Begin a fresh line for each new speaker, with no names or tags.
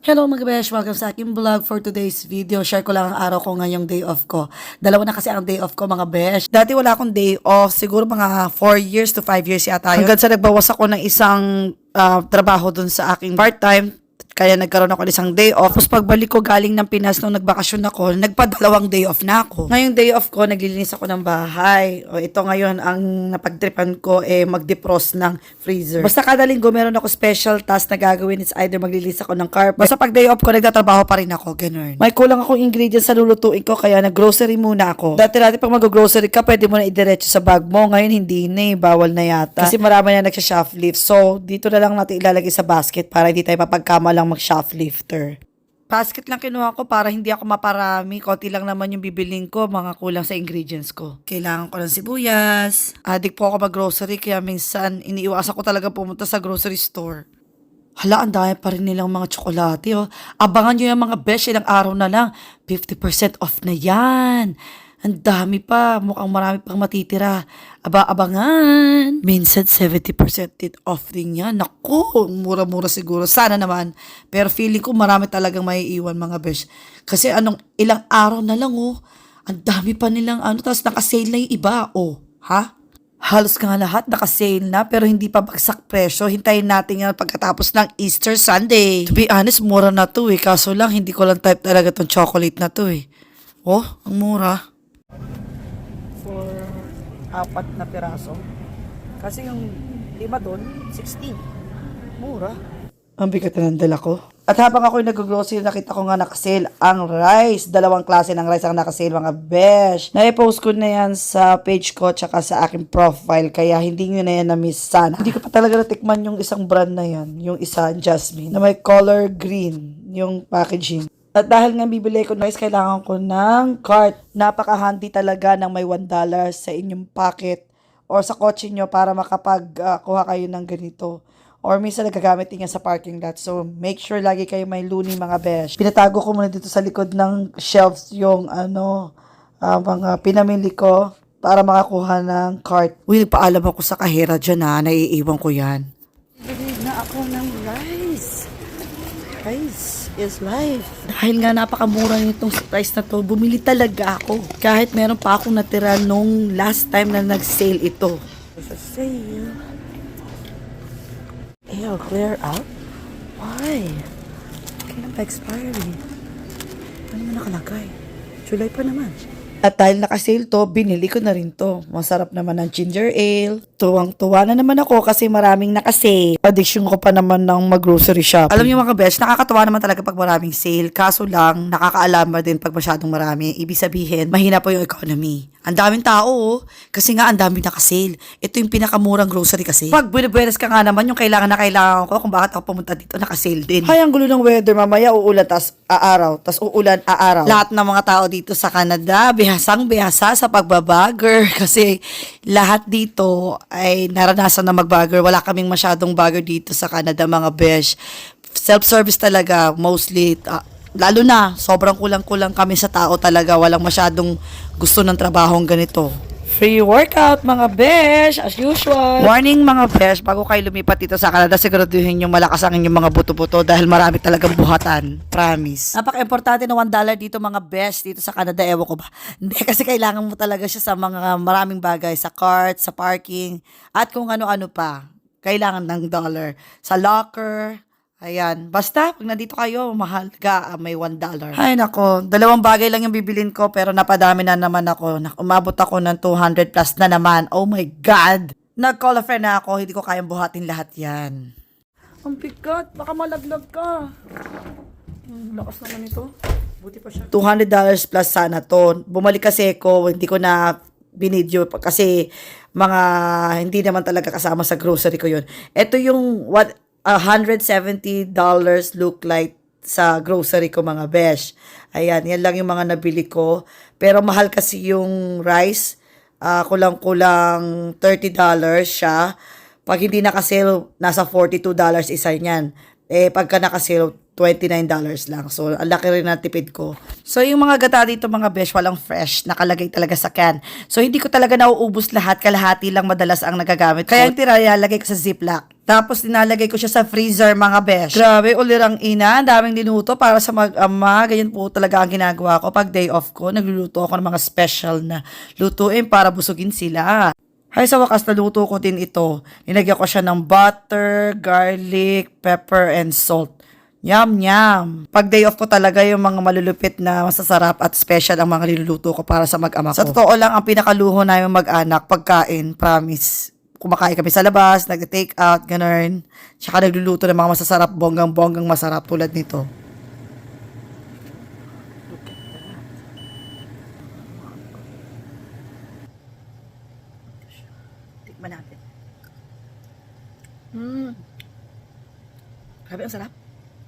Hello mga besh, welcome sa aking vlog for today's video. Share ko lang ang araw ko ngayong day off ko. Dalawa na kasi ang day off ko mga besh. Dati wala akong day off, siguro mga 4 years to 5 years yata. Hanggang sa nagbawas ako ng isang ah, trabaho dun sa aking part-time, kaya nagkaroon ako ng isang day off. Tapos pagbalik ko galing ng Pinas nung nagbakasyon ako, nagpadalawang day off na ako. Ngayong day off ko, naglilinis ako ng bahay. O ito ngayon, ang napagtripan ko, eh, mag-defrost ng freezer. Basta kada linggo, meron ako special task na gagawin. It's either maglilinis ako ng carpet. Basta pag day off ko, nagtatrabaho pa rin ako. Ganun. May kulang akong ingredients sa lulutuin ko, kaya nag-grocery muna ako. Dati-dati pag mag-grocery ka, pwede mo na idiretso sa bag mo. Ngayon, hindi na eh. Bawal na yata. Kasi marami na nagsha-shoplift. So, dito na lang natin ilalagay sa basket para hindi tayo mapagkama lang mag-shoplifter. Basket lang kinuha ko para hindi ako maparami. Konti lang naman yung bibiling ko, mga kulang sa ingredients ko. Kailangan ko ng sibuyas. Adik po ako mag-grocery, kaya minsan iniiwasan ko talaga pumunta sa grocery store. Hala, ang dami pa rin nilang mga tsokolate, oh. Abangan nyo yung mga besh, ilang araw na lang. 50% off na yan. Ang dami pa. Mukhang marami pang matitira. Aba-abangan. Minsan 70% din off din yan. Naku, mura-mura siguro. Sana naman. Pero feeling ko marami talagang may iwan mga besh. Kasi anong ilang araw na lang, oh. Ang dami pa nilang ano. Tapos nakasale na yung iba, oh. Ha? Halos ka nga lahat nakasale na pero hindi pa bagsak presyo. Hintayin natin yan pagkatapos ng Easter Sunday. To be honest, mura na to eh. Kaso lang, hindi ko lang type talaga tong chocolate na to eh. Oh, ang mura. For apat na piraso. Kasi yung lima doon, 16. Mura. Ang bigat na ng dala ko. At habang ako nag-grocery, nakita ko nga nakasale ang rice. Dalawang klase ng rice ang nakasale mga besh. Na-post ko na yan sa page ko tsaka sa aking profile. Kaya hindi nyo na yan na-miss sana. Hindi ko pa talaga natikman yung isang brand na yan. Yung isa, Jasmine. Na may color green yung packaging. At dahil nga bibili ko guys, kailangan ko ng cart. Napaka-handy talaga ng may $1 sa inyong pocket or sa kotse nyo para makapag-kuha kayo ng ganito. Or minsan nagagamit din yan sa parking lot. So, make sure lagi kayo may luni mga besh. Pinatago ko muna dito sa likod ng shelves yung ano, ah, mga pinamili ko para makakuha ng cart. Uy, nagpaalam ako sa kahera dyan ha. Naiiwan ko yan. Bili na ako ng rice. Rice is life. Dahil nga napakamura nitong price na to, bumili talaga ako. Kahit meron pa akong natira nung last time na nag-sale ito. It's a sale. Ew, clear out? Why? Kailan pa expiry? Ano mo nakalagay? July pa naman. At dahil naka-sale to, binili ko na rin to. Masarap naman ng ginger ale. Tuwang-tuwa na naman ako kasi maraming naka-sale. Addiction ko pa naman ng mag-grocery shop. Alam niyo mga besh, nakakatawa naman talaga pag maraming sale. Kaso lang, nakakaalama din pag masyadong marami. Ibig sabihin, mahina po yung economy. Ang daming tao, oh. Kasi nga, ang daming naka-sale. Ito yung pinakamurang grocery kasi. Pag buenas ka nga naman, yung kailangan na kailangan ko, kung bakit ako pumunta dito, naka-sale din. Hay, ang gulo ng weather. Mamaya uulan, tas aaraw, tas uulan, aaraw. Lahat ng mga tao dito sa Canada, bihasang bihasa sa pagbabagger. Kasi lahat dito ay naranasan na magbagger. Wala kaming masyadong bagger dito sa Canada, mga besh. Self-service talaga, mostly. ah, lalo na, sobrang kulang-kulang kami sa tao talaga. Walang masyadong gusto ng trabahong ganito. Free workout, mga besh, as usual. Warning, mga besh, bago kayo lumipat dito sa Canada, siguraduhin yung malakas ang inyong mga buto-buto dahil marami talagang buhatan. Promise. Napaka-importante ng $1 dito, mga besh, dito sa Canada, ewan ko ba. Hindi, kasi kailangan mo talaga siya sa mga maraming bagay, sa cart, sa parking, at kung ano-ano pa. Kailangan ng dollar. Sa locker, Ayan. Basta, pag nandito kayo, mahal ka, ah, may $1. Ay, nako. Dalawang bagay lang yung bibilin ko, pero napadami na naman ako. Umabot ako ng 200 plus na naman. Oh my God! Nag-call a friend na ako, hindi ko kayang buhatin lahat yan. Ang bigat, baka malaglag ka. Hmm, lakas naman ito. Buti pa siya. $200 plus sana to. Bumalik kasi ko, hindi ko na binidyo pa- kasi mga hindi naman talaga kasama sa grocery ko yun. Ito yung what $170 look like sa grocery ko mga besh. Ayan, yan lang yung mga nabili ko. Pero mahal kasi yung rice. Ah, kulang-kulang $30 siya. Pag hindi nakasale, nasa $42 isa niyan. Eh, pagka nakasale, $29 lang. So, ang laki rin na tipid ko. So, yung mga gata dito, mga besh, walang fresh. Nakalagay talaga sa can. So, hindi ko talaga nauubos lahat. Kalahati lang madalas ang nagagamit. Kaya yung tira, ilalagay ko sa ziplock. Tapos, dinalagay ko siya sa freezer, mga besh. Grabe, ulirang ina. Ang daming linuto para sa mag-ama. Ganyan po talaga ang ginagawa ko. Pag day off ko, nagluluto ako ng mga special na lutuin para busugin sila. Hay sa wakas naluto ko din ito. Nilagyan ko siya ng butter, garlic, pepper, and salt. Yum, yum. Pag day off ko talaga yung mga malulupit na masasarap at special ang mga niluluto ko para sa mag-ama ko. Sa totoo lang, ang pinakaluho namin mag-anak, pagkain, promise. Kumakain kami sa labas, nag-take out, ganun. Tsaka nagluluto ng mga masasarap, bonggang-bonggang masarap tulad nito. Tikman natin. Mm. Grabe, ang sarap.